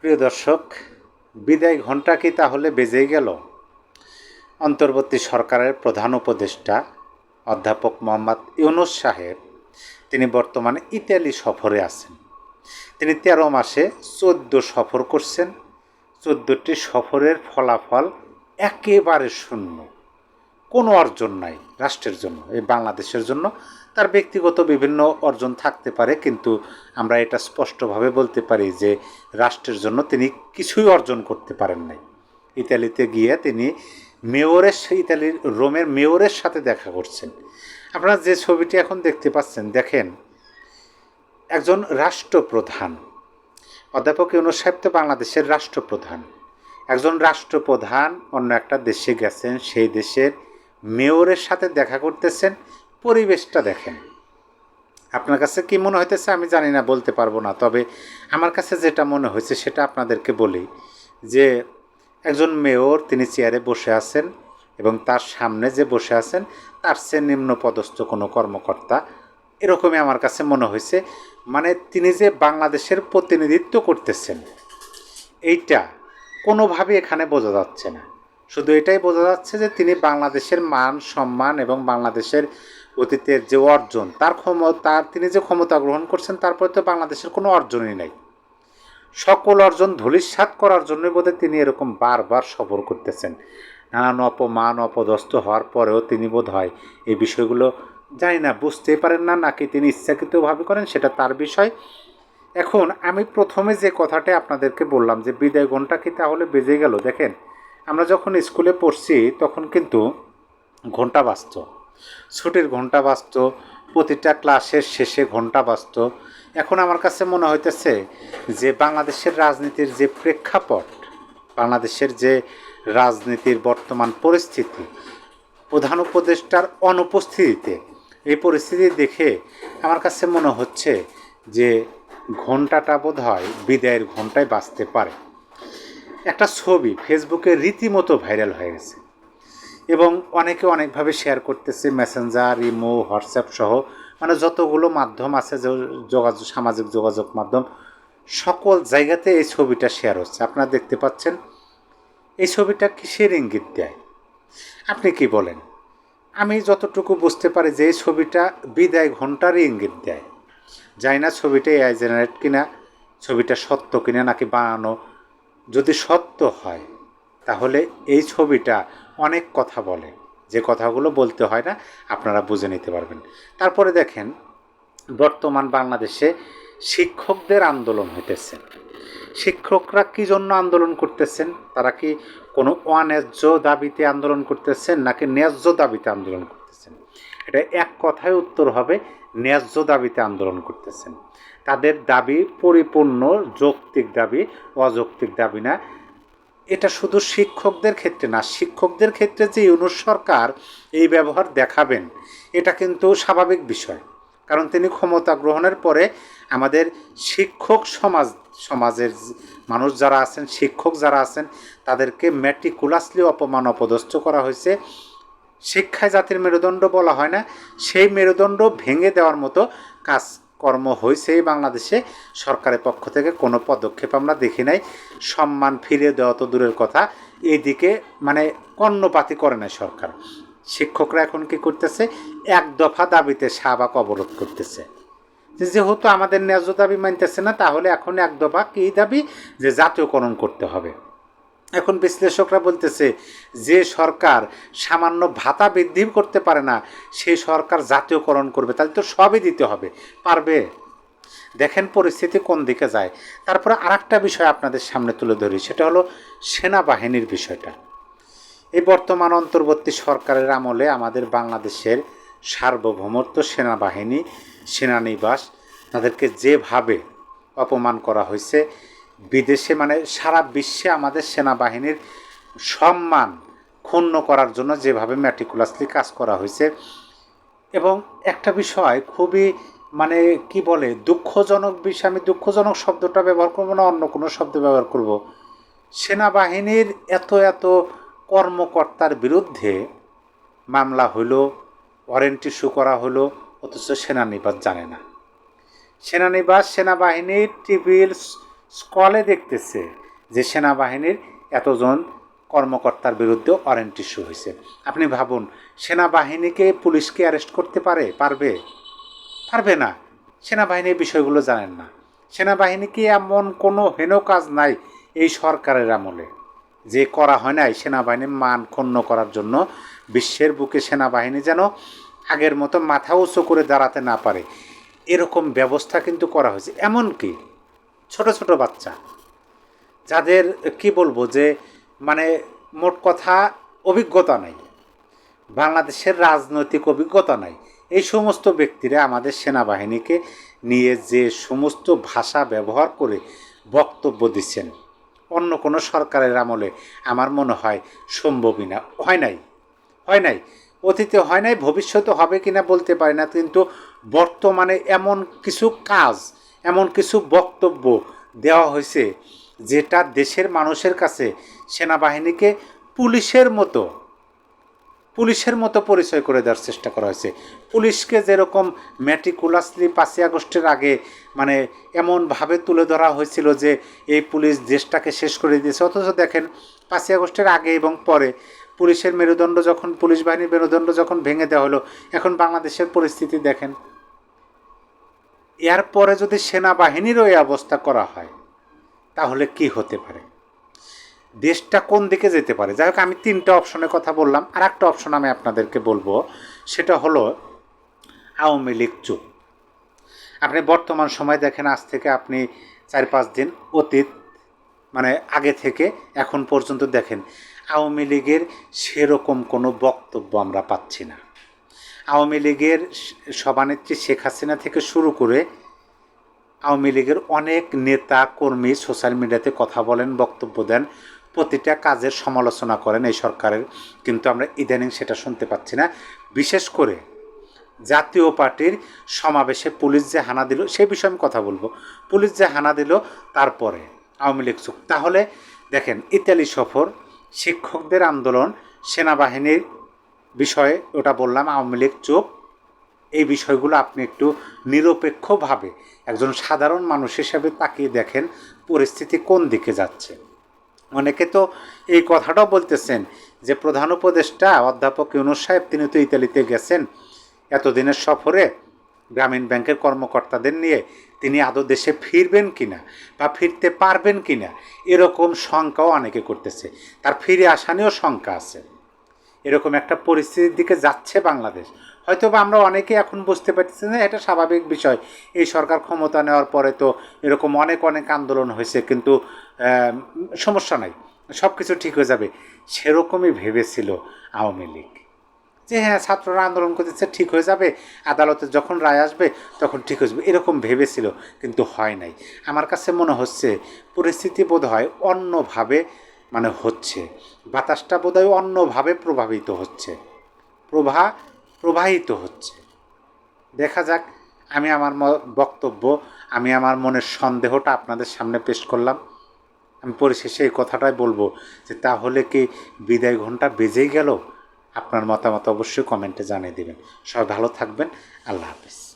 প্রিয় দর্শক, বিদায় ঘণ্টা কি তাহলে বেজেই গেল? অন্তর্বর্তী সরকারের প্রধান উপদেষ্টা অধ্যাপক মোহাম্মদ ইউনুস সাহেব, তিনি বর্তমানে ইতালি সফরে আছেন। তিনি তেরো মাসে চোদ্দ সফর করছেন। চোদ্দোটি সফরের ফলাফল একেবারে শূন্য। কোনো অর্জন নাই, রাষ্ট্রের জন্য, এই বাংলাদেশের জন্য। তার ব্যক্তিগত বিভিন্ন অর্জন থাকতে পারে, কিন্তু আমরা এটা স্পষ্টভাবে বলতে পারি যে রাষ্ট্রের জন্য তিনি কিছুই অর্জন করতে পারেন নাই। ইতালিতে গিয়ে তিনি মেয়রের ইতালির রোমের মেয়রের সাথে দেখা করছেন। আপনারা যে ছবিটি এখন দেখতে পাচ্ছেন, দেখেন, একজন রাষ্ট্রপ্রধান। অধ্যাপক ইউনুস সাহেব তো বাংলাদেশের রাষ্ট্রপ্রধান। একজন রাষ্ট্রপ্রধান অন্য একটা দেশে গেছেন, সেই দেশের মেয়রের সাথে দেখা করতেছেন, পরিবেশটা দেখেন। আপনার কাছে কি মনে হইতেছে? আমি জানি না, বলতে পারব না। তবে আমার কাছে যেটা মনে হয়েছে, সেটা আপনাদেরকে বলি যে, একজন মেয়র তিনি চেয়ারে বসে আছেন এবং তার সামনে যে বসে আছেন, তার সে নিম্ন পদস্থ কোনো কর্মকর্তা এরকমই আমার কাছে মনে হয়েছে। মানে তিনি যে বাংলাদেশের প্রতিনিধিত্ব করতেছেন, এইটা কোনোভাবে এখানে বোঝা যাচ্ছে না। শুধু এটাই বোঝা যাচ্ছে যে তিনি বাংলাদেশের মান, সম্মান এবং বাংলাদেশের অতীতের যে অর্জন, তার ক্ষমতা তিনি যে ক্ষমতা গ্রহণ করছেন, তারপরে তো বাংলাদেশের কোনো অর্জনই নাই। সকল অর্জন ধূলিসাৎ করার জন্য বোধহয় তিনি এরকম বারবার সফর করতেছেন। নানান অপমান, অপদস্থ হওয়ার পরেও তিনি বোধ হয় এই বিষয়গুলো জানি না, বুঝতেই পারেন না, নাকি তিনি ইচ্ছাকৃতভাবে করেন, সেটা তার বিষয়। এখন আমি প্রথমে যে কথাটা আপনাদেরকে বললাম যে বিদায় ঘণ্টা কি তাহলে বেজে গেল, দেখেন। আমরা যখন স্কুলে পড়ছি, তখন কিন্তু ঘণ্টা বাজত। ছুটির ঘণ্টা বাজত, প্রতিটা ক্লাসের শেষে ঘণ্টা বাজত। এখন আমার কাছে মনে হইতেছে যে, বাংলাদেশের রাজনীতির যে প্রেক্ষাপট, বাংলাদেশের যে রাজনীতির বর্তমান পরিস্থিতি, প্রধান উপদেষ্টার অনুপস্থিতিতে, এই পরিস্থিতি দেখে আমার কাছে মনে হচ্ছে যে, ঘন্টাটা বোধ হয় বিদায়ের ঘন্টায় বাঁচতে পারে। একটা ছবি ফেসবুকে রীতিমতো ভাইরাল হয়ে গেছে। এবং অনেকে অনেকভাবে শেয়ার করতেছে মেসেঞ্জার ইমো হোয়াটসঅ্যাপ সহ মানে যতগুলো মাধ্যম আছে যোগাযোগ, সামাজিক যোগাযোগ মাধ্যম, সকল জায়গাতে এই ছবিটা শেয়ার হচ্ছে। আপনারা দেখতে পাচ্ছেন, এই ছবিটা কিসের ইঙ্গিত দেয়? আপনি কি বলেন? আমি যতটুকু বুঝতে পারি যে এই ছবিটা বিদায় ঘন্টারই ইঙ্গিত দেয়। যাই না ছবিটা এআই জেনারেট কিনা, ছবিটা সত্য কিনা নাকি বানানো যদি সত্য হয়, তাহলে এই ছবিটা অনেক কথা বলে। যে কথাগুলো বলতে হয় না, আপনারা বুঝে নিতে পারবেন। তারপরে দেখেন, বর্তমান বাংলাদেশে শিক্ষকদের আন্দোলন হইতেছে। শিক্ষকরা কি জন্য আন্দোলন করতেছেন? তারা কি কোনো অন্যায্য দাবিতে আন্দোলন করতেছেন, নাকি ন্যায্য দাবিতে আন্দোলন করতেছেন? এটা এক কথায় উত্তর হবে, ন্যায্য দাবিতে আন্দোলন করতেছেন। তাদের দাবি পরিপূর্ণ যৌক্তিক দাবি, অযৌক্তিক দাবি না। এটা শুধু শিক্ষকদের ক্ষেত্রে না, শিক্ষকদের ক্ষেত্রে যে ইউনুস সরকার এই ব্যবহার দেখাবেন, এটা কিন্তু স্বাভাবিক বিষয়। কারণ তিনি ক্ষমতা গ্রহণের পরে আমাদের শিক্ষক সমাজ, সমাজের মানুষ যারা আছেন, শিক্ষক যারা আছেন, তাদেরকে ম্যাটিকুলাসলি অপমান, অপদস্থ করা হয়েছে। শিক্ষায় জাতির মেরুদণ্ড বলা হয় না, সেই মেরুদণ্ড ভেঙে দেওয়ার মতো কাজ কর্ম হয়েছে বাংলাদেশে, সরকারের পক্ষ থেকে কোনো পদক্ষেপ আমরা দেখি নাই। সম্মান ফিরিয়ে দেওয়া তো দূরের কথা। এইদিকে মানে কর্ণপাতি করে না সরকার। শিক্ষকরা এখন কি করতেছে? এক দফা দাবিতে শাহবাগ অবরোধ করতেছে। যেহেতু আমাদের ন্যায্য দাবি মানতেছে না, তাহলে এখন এক দফা কী দাবি? যে জাতীয়করণ করতে হবে। এখন বিশ্লেষকরা বলতেছে যে সরকার সামান্য ভাতা বৃদ্ধি করতে পারে না, সেই সরকার জাতীয়করণ করবে। তাহলে তো সবই দিতে হবে। পারবে? দেখেন পরিস্থিতি কোন দিকে যায়। তারপরে আর একটা বিষয় আপনাদের সামনে তুলে ধরি, সেটা হলো সেনাবাহিনীর বিষয়টা। এই বর্তমান অন্তর্বর্তী সরকারের আমলে আমাদের বাংলাদেশের সার্বভৌমত্ব, সেনাবাহিনী, সেনানিবাস, তাদেরকে যেভাবে অপমান করা হয়েছে বিদেশে মানে সারা বিশ্বে আমাদের সেনাবাহিনীর সম্মান ক্ষুণ্ণ করার জন্য যেভাবে ম্যাটিকুলাসলি কাজ করা হয়েছে। এবং একটা বিষয়, খুবই মানে কি বলে, দুঃখজনক বিষয়, আমি দুঃখজনক শব্দটা ব্যবহার করব না, অন্য কোনো শব্দ ব্যবহার করব। সেনাবাহিনীর এত এত কর্মকর্তার বিরুদ্ধে মামলা হলো ওয়ারেন্ট ইস্যু করা হলো অথচ সেনানিবাস জানে না। সেনানিবাস সেনাবাহিনীর টিভির স্কলে দেখতেছে যে সেনাবাহিনীর এতজন কর্মকর্তার বিরুদ্ধে ওয়ারেন্ট ইস্যু হয়েছে। আপনি ভাবুন, সেনাবাহিনীকে পুলিশকে অ্যারেস্ট করতে পারে, পারবে? পারবে না। সেনাবাহিনীর বিষয়গুলো জানেন না। সেনাবাহিনীকে এমন কোনো হেন কাজ নাই এই সরকারের আমলে। যে করা হয় নাই সেনাবাহিনীর মান ক্ষুণ্ণ করার জন্য বিশ্বের বুকে সেনাবাহিনী যেন আগের মতো মাথা উঁচু করে দাঁড়াতে না পারে। এরকম ব্যবস্থা কিন্তু করা হয়েছে। এমনকি ছোট ছোট বাচ্চা। যাদের, কি বলব যে মানে মোট কথা অভিজ্ঞতা নাই। বাংলাদেশের রাজনৈতিক অভিজ্ঞতা নাই। এই সমস্ত ব্যক্তিরা আমাদের সেনাবাহিনীকে নিয়ে যে সমস্ত ভাষা ব্যবহার করে বক্তব্য দিচ্ছেন, অন্য কোনো সরকারের আমলে আমার মনে হয় সম্ভবই না। হয় নাই। হয় নাই। অতীতে হয় নাই, ভবিষ্যতে হবে কিনা বলতে পারি না, কিন্তু বর্তমানে এমন কিছু কাজ এমন কিছু বক্তব্য দেওয়া হয়েছে যেটা দেশের মানুষের কাছে সেনাবাহিনীকে পুলিশের মতো পুলিশের মতো পরিচয় করে দেওয়ার চেষ্টা করা হয়েছে। পুলিশকে যেরকম ম্যাটিকুলাসলি পাঁচই আগস্টের আগে মানে এমনভাবে তুলে ধরা হয়েছিল যে এই পুলিশ দেশটাকে শেষ করে দিয়েছে। অথচ দেখেন, পাঁচই আগস্টের আগে এবং পরে পুলিশের মেরুদণ্ড যখন, পুলিশ বাহিনীর মেরুদণ্ড যখন ভেঙে দেওয়া হলো, এখন বাংলাদেশের পরিস্থিতি দেখেন। এরপরে যদি সেনাবাহিনীরও এই অবস্থা করা হয়, তাহলে কি হতে পারে? দেশটা কোন দিকে যেতে পারে? যাই হোক, আমি তিনটা অপশনের কথা বললাম। আর একটা অপশন আমি আপনাদেরকে বলব, সেটা হলো আওয়ামী লীগ চুপ। আপনি বর্তমান সময় দেখেন, আজ থেকে আপনি চার পাঁচ দিন অতীত মানে আগে থেকে এখন পর্যন্ত দেখেন, আওয়ামী লীগের সেরকম কোনো বক্তব্য আমরা পাচ্ছি না। আওয়ামী লীগের সভানেত্রী শেখ হাসিনা থেকে শুরু করে আওয়ামী লীগের অনেক নেতা, কর্মী সোশ্যাল মিডিয়াতে কথা বলেন, বক্তব্য দেন, প্রতিটা কাজের সমালোচনা করেন এই সরকারের। কিন্তু আমরা ইদানিং সেটা শুনতে পাচ্ছি না। বিশেষ করে জাতীয় পার্টির সমাবেশে পুলিশ যে হানা দিল সেই বিষয়ে আমি কথা বলব। পুলিশ যে হানা দিল, তারপরে আওয়ামী লীগ চুপ তাহলে দেখেন, ইতালি সফর, শিক্ষকদের আন্দোলন, সেনাবাহিনীর বিষয়ে ওটা বললাম, আওয়ামী লীগ চোখ এই বিষয়গুলো আপনি একটু নিরপেক্ষভাবে একজন সাধারণ মানুষ হিসেবে তাকিয়ে দেখেন পরিস্থিতি কোন দিকে যাচ্ছে। অনেকে তো এই কথাটাও বলতেছেন যে প্রধান উপদেষ্টা অধ্যাপক ইউনুস সাহেব, তিনি তো ইতালিতে গেছেন। এতদিনের সফরে গ্রামীণ ব্যাংকের কর্মকর্তাদের নিয়ে তিনি আদৌ দেশে ফিরবেন কিনা বা ফিরতে পারবেন কিনা, এরকম শঙ্কাও অনেকে করতেছে। তার ফিরে আসা নিয়েও শঙ্কা আছে। এরকম একটা পরিস্থিতির দিকে যাচ্ছে বাংলাদেশ। হয়তো বা আমরা অনেকে এখন বুঝতে পারতেছি না এটা স্বাভাবিক বিষয়। এই সরকার ক্ষমতা নেওয়ার পরে তো এরকম অনেক অনেক আন্দোলন হয়েছে, কিন্তু সমস্যা নাই। সব কিছু ঠিক হয়ে যাবে। সেরকমই ভেবেছিল আওয়ামী লীগ। যে হ্যাঁ ছাত্ররা আন্দোলন করতেছে, ঠিক হয়ে যাবে। আদালতে যখন রায় আসবে, তখন ঠিক হয়ে যাবে। এরকম ভেবেছিল, কিন্তু হয় নাই। আমার কাছে মনে হচ্ছে পরিস্থিতি বোধ হয় অন্যভাবে মানে হচ্ছে। বাতাসটা বোধ হয় অন্যভাবে প্রভাবিত হচ্ছে। প্রভা, প্রবাহিত হচ্ছে। দেখা যাক, আমি আমার বক্তব্য, আমি আমার মনের সন্দেহটা আপনাদের সামনে পেশ করলাম। আমি পরিশেষে এই কথাটাই বলব যে, তাহলে কি বিদায় ঘণ্টা বেজেই গেল? আপনার মতামত অবশ্যই কমেন্টে জানিয়ে দেবেন। সবাই ভালো থাকবেন। আল্লাহ হাফিজ।